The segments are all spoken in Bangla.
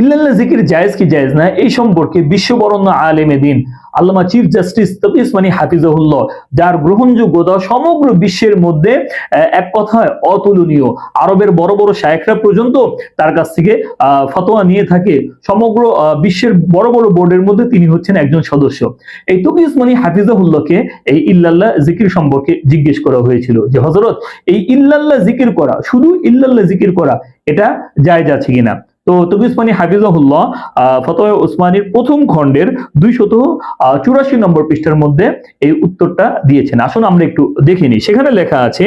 ইল্লাল্লাহ জিকির জায়েজ কি জায়েজ না? এই সম্পর্কে বিশ্ববরণ্য আলেমে দিন আল্লামা চিফ জাস্টিস তবিস মানি হাফিজাহুল্লাহ, যার গ্রহণযোগ্যতা সমগ্র বিশ্বের মধ্যে এক কথায় অতুলনীয়। আরবের বড় বড় শায়েখরা পর্যন্ত তার কাছ থেকে ফতোয়া নিয়ে থাকে। সমগ্র বিশ্বের বড় বড় বোর্ডের মধ্যে তিনি হচ্ছেন একজন সদস্য। এই তবিস মানি হাফিজাহুল্লাহকে এই ইল্লাল্লাহ জিকির সম্পর্কে জিজ্ঞেস করা হয়েছিল যে হজরত এই ইল্লাল্লাহ জিকির করা, শুধু ইল্লাল্লাহ জিকির করা, এটা জায়েজ আছে কিনা? তো তবি উসমানী হাফিজাহুল্লাহ ফতোয়া উসমানীর প্রথম খণ্ডের দুইশত চুরাশি নম্বর পৃষ্ঠার মধ্যে এই উত্তরটা দিয়েছেন। আসুন আমরা একটু দেখিনি সেখানে লেখা আছে,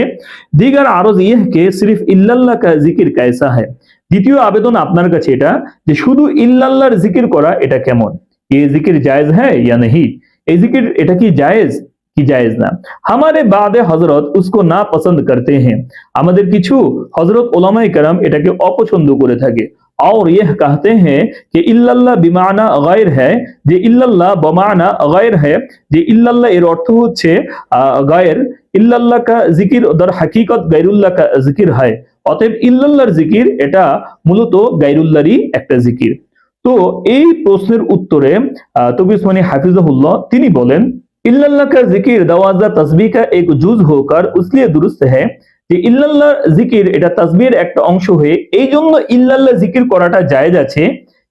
দিগার আরও ইহকে সিরিফ ইল্লাল্লাহ জিকির কায়সা হ্যায়? দ্বিতীয় আবেদন আপনার কাছে এটা, যে শুধু ইল্লাল্লাহর জিকির করা এটা কেমন? এই জিকির জায়েজ হ্যাঁ ইয়া নাহি? এই জিকির এটা কি জায়েজ? কি জায়েজ না? হামারে বাদে হজরত উসকো না পছন্দ করতে হ্যাঁ আমাদের কিছু হজরত ওলামাই কারাম এটাকে অপছন্দ করে থাকে। और यह कहते हैं कि ইল্লাল্লাহ বিমানা গায়র है যে ইল্লাল্লাহ বমানা গায়র है যে ইল্লাল্লাহ এর অর্থ হচ্ছে আহ, গায়র ইল্লাল্লাহ কা জিকির দর হাকিকত গায়রুল্লাহ কা জিকির হয় অতএব ইল্লাল্লাহর জিকির এটা মূলত গায়রুল্লাহরই একটা জিকির তো এই প্রশ্নের উত্তরে আহ, তবি উসমানী হাফিজাহুল্লাহ তিনি বলেন इल्लल्लाह का जिक्र दवाजा तस्बीह का एक जुज होकर उसलिए दुरुस्त है যে ইল্লাল্লাহ জিকির এটা তাসবির একটা অংশ হয়ে এই জন্য ইল্লাল্লাহ জিকির করাটা জায়েজ আছে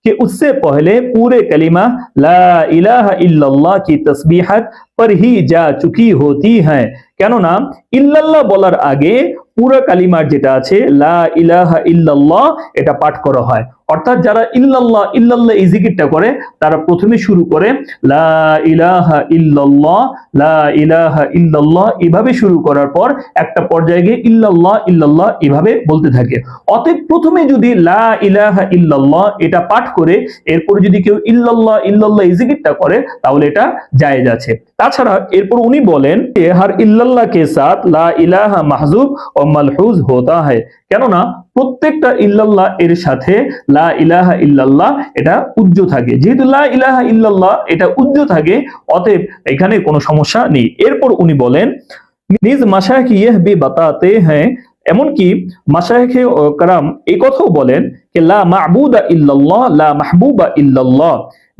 कि उससे पहले पूरे कलिमा ला इलाहा इल्लल्लाह की तस्बीहत पर ही जा चुकी होती है কেননা ইল্লাল্লাহ বলার আগে পুরো কালিমার যেটা আছে লা ইলাহা ইল্লাল্লাহ এটা পাঠ করা হয় অর্থাৎ যারা ইল্লাল্লাহ ইল্লাল্লাহ এই জিকিরটা করে, তারা প্রথমে শুরু করে, লা ইলাহা ইল্লাল্লাহ, লা ইলাহা ইল্লাল্লাহ এভাবে শুরু করার পর একটা পর্যায়ে গিয়ে ইল্লাল্লাহ ইল্লাল্লাহ এভাবে বলতে থাকে। অতএব প্রথমে যদি লা ইলাহা ইল্লাল্লাহ এটা পাঠ করে, এরপর যদি কেউ ইল্লাল্লাহ ইল্লাল্লাহ এই জিকিরটা করে, তাহলে এটা জায়েজ আছে। তাছাড়া এরপর উনি বলেন হার ইল্লাল্লাহ কে সাথ লা ইলাহা মাহজুব ও মালহুজ হোতা হয়। কেননা প্রত্যেকটা ইল্লাল্লাহ এর সাথে লা ইলাহা ইল্লাল্লাহ, এটা উজ্জ থাকে। যেহেতু লা ইলাহা ইল্লাল্লাহ, এটা উজ্জ থাকে, অতএব এখানে কোনো সমস্যা নেই। এরপর উনি বলেন, নিজ মাশাইখ ইহ বি বাতাতে হ্যাঁ এমনকি মাশাইখে কারাম এই কথাও বলেন লা মাহবুদা ইল্লাল্লাহ, লা মাহবুবা ইল্লাল্লাহ,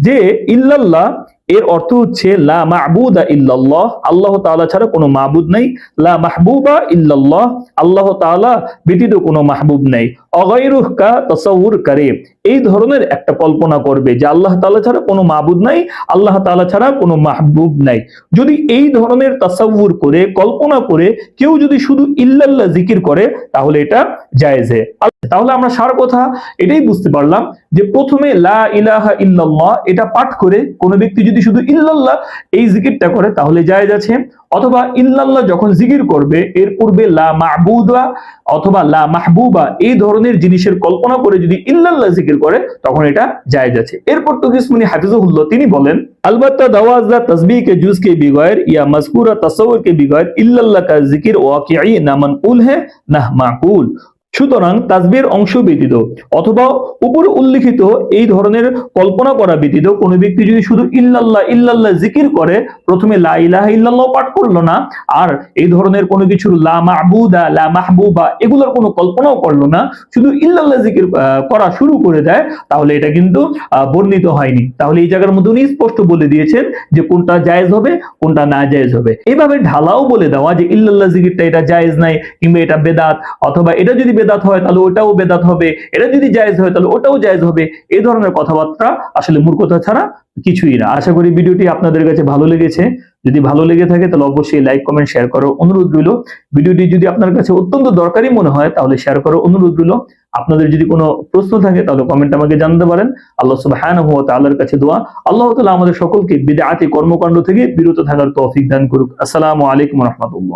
যে ইল্লাল্লাহ এর অর্থ হচ্ছে, লা মাহবুদা ইল্লাল্লাহ আল্লাহ তাআলা ছাড়া কোনো মাবুদ নাই। লা মাহবুবা ইল্লাল্লাহ আল্লাহ তাআলা ব্যতীত কোনো মাহবুব নাই। অগাইরুহ কা তাসাউর করে এই ধরনের একটা কল্পনা করবে যে আল্লাহ তাআলা ছাড়া কোনো মাবুদ নাই, আল্লাহ তাআলা ছাড়া কোনো মাহবুব নাই। যদি এই ধরনের তাসাউর করে, কল্পনা করে কেউ যদি শুধু ইল্লাল্লাহ জিকির করে, তাহলে এটা জায়েজে তাহলে আমরা সার কথা এটাই বুঝতে পারলাম যে প্রথমে লা ইলাহা ইল্লাল্লাহ এটা পাঠ করে কোনো ব্যক্তি যদি শুধু ইল্লাল্লাহ এই জিকিরটা করে তাহলে জায়েজ আছে অথবা ইল্লাল্লাহ যখন জিকির করবে এর পূর্বে লা মাহবুদা অথবা লা মাহবুবা এই ধরনের জিনিসের কল্পনা করে যদি ইল্লাল্লাহ জিকির করে তখন এটা জায়েজ আছে এরপর তো কিসমনি হাফিজুল্লাহ তিনি বলেন अलबत्ता दवाजा तस्बीह के जुज के बगैर या मजकूरा तस्वुर के बगैर इल्लल्लाह का जिक्र वाकई ना मनकुल है ना माकुल সুতরাং তাসবির অংশ ব্যতীত অথবা উপরে উল্লিখিত এই ধরনের কল্পনা করা ব্যতীত কোনো ব্যক্তি যদি শুধু ইল্লাল্লাহ ইল্লাল্লাহ জিকির করে, প্রথমে লা ইলাহা ইল্লাল্লাহ পাঠ করল না, আর এই ধরনের কোনো কিছুর লা মাহবুদা লা মাহবুবা এগুলোর কোনো কল্পনাও করল না, শুধু ইল্লাল্লাহ জিকির করা শুরু করে দেয়, তাহলে এটা কিন্তু বর্ণিত হয়নি। তাহলে এই জায়গার মধ্যে উনি স্পষ্ট বলে দিয়েছেন যে কোনটা জায়েজ হবে, কোনটা না জায়েজ হবে। এভাবে ঢালাও বলে দেওয়া যে ইল্লাল্লাহ জিকিরটা এটা জায়েজ নাই কিংবা এটা বেদাত, অথবা এটা যদি বেদাত হয়, তাহলে ওটাও বেদাত হবে। এটা যদি জায়েজ হয়, তাহলে ওটাও জায়েজ হবে। এই ধরনের কথাবার্তা আসলে মূর্খতা ছাড়া কিছুই না। আশা করি ভিডিওটি আপনাদের কাছে ভালো লেগেছে। যদি ভালো লেগে থাকে, তাহলে অবশ্যই লাইক কমেন্ট শেয়ার করার অনুরোধ রইল। ভিডিওটি যদি আপনার কাছে অত্যন্ত দরকারি মনে হয়, তাহলে শেয়ার করার অনুরোধ রইল। আপনাদের যদি কোনো প্রশ্ন থাকে, তাহলে কমেন্ট আমাকে জানাতে পারেন। আল্লাহ সুবহানাহু ওয়া তাআলার কাছে দোয়া। আল্লাহ তাআলা আমাদের সকলকে বিদআতি কর্মকাণ্ড থেকে বিরত থাকার তৌফিক দান করুক। আসসালামু আলাইকুম রাহমাতুল্লাহ।